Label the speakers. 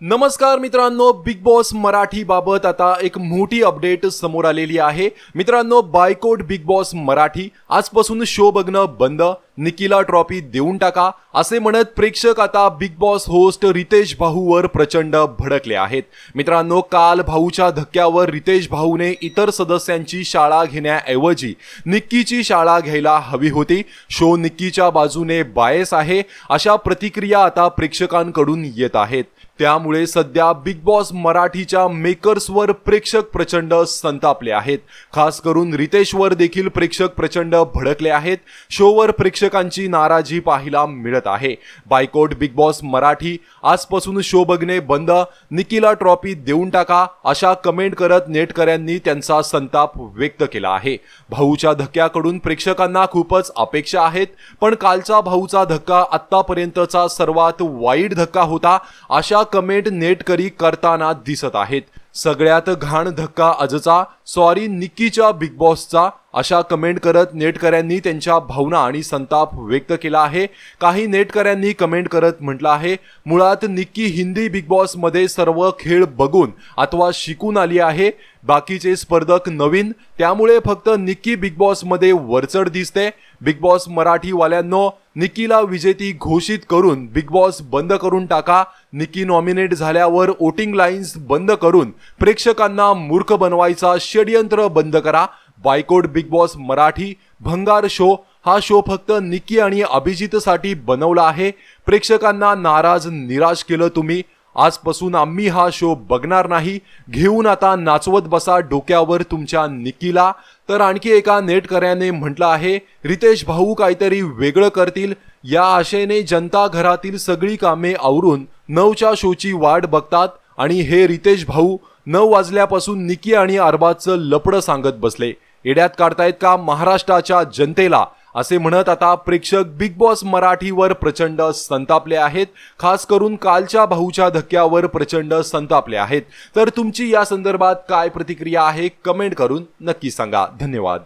Speaker 1: नमस्कार मित्रांनो big boss Marathi बाबत आता एक मोठी अपडेट समोर आलेली आहे. मित्रांनो बायकोट बिग बॉस मराठी. आजपासून शो बघणं बंद. निकीला ट्रॉफी देऊन टाका असे म्हणत प्रेक्षक आता बिग बॉस होस्ट रितेश भाऊवर प्रचंड भडकले आहेत. मित्रांनो काल भाऊच्या धक्क्यावर रितेश भाऊने इतर सदस्यांची शाळा घेण्याऐवजी निक्कीची शाळा घ्यायला हवी होती. शो निक्कीच्या बाजूने बायस आहे अशा प्रतिक्रिया आता प्रेक्षकांकडून येत आहेत. त्यामुळे सध्या बिग बॉस मराठीच्या मेकर्सवर प्रेक्षक प्रचंड संतापले आहेत. खास करून रितेशवर देखील प्रेक्षक प्रचंड भडकले आहेत. शोवर प्रेक्षक प्रेक्षकांची नाराजी पाहायला मिळत आहे. बायकोट बिग बॉस मराठी आजपासून शो बघणे बंद. निकीला ट्रॉफी देऊन टाका अशा कमेंट करत नेटकऱ्यांनी त्यांचा संताप व्यक्त केला आहे. भाऊच्या धक्क्याकडून प्रेक्षकांना खूपच अपेक्षा आहेत पण कालचा भाऊचा धक्का आत्तापर्यंतचा सर्वात वाईट धक्का होता अशा कमेंट नेटकरी करताना दिसत आहेत. सगळ्यात घाण धक्का आजचा. सॉरी निक्कीच्या बिग बॉसचा अशा कमेंट करत नेटकऱ्यांनी त्यांच्या भावना आणि संताप व्यक्त केला आहे. काही नेटकऱ्यांनी कमेंट करत म्हटलं आहे मुळात निक्की हिंदी बिग बॉसमध्ये सर्व खेळ बघून अथवा शिकून आली आहे. बाकीचे स्पर्धक नवीन त्यामुळे फक्त निक्की बिग बॉसमध्ये वरचढ दिसते. बिग बॉस मराठीवाल्यांनो निक्कीला विजेती घोषित करून बिग बॉस बंद करून टाका. निक्की नॉमिनेट झाल्यावर वोटिंग लाईन्स बंद करून प्रेक्षकांना मूर्ख बनवायचा षडयंत्र बंद करा. बायकोट बिग बॉस मराठी भंगार शो हा शो फक्त निक्की आणि अभिजितसाठी बनवला आहे. प्रेक्षकांना नाराज निराश केलं तुम्ही. आजपासून आम्ही हा शो बघणार नाही. घेऊन आता नाचवत बसा डोक्यावर तुमच्या निकीला. तर आणखी एका नेटकऱ्याने म्हटलं आहे रितेश भाऊ काहीतरी वेगळं करतील. या आशेने जनता घरातील सगळी कामे आवरून नऊच्या शोची वाट बघतात आणि हे रितेश भाऊ नऊ वाजल्यापासून निकी आणि अरबाजचं लपडं सांगत बसले. येड्यात काढतायत का महाराष्ट्राच्या जनतेला? असे म्हणत आता प्रेक्षक बिग बॉस मराठीवर प्रचंड संतापले आहेत. खास करून कालच्या भाऊच्या धक्क्यावर प्रचंड संतापले आहेत. तर तुमची या संदर्भात काय प्रतिक्रिया आहे कमेंट करून नक्की सांगा. धन्यवाद.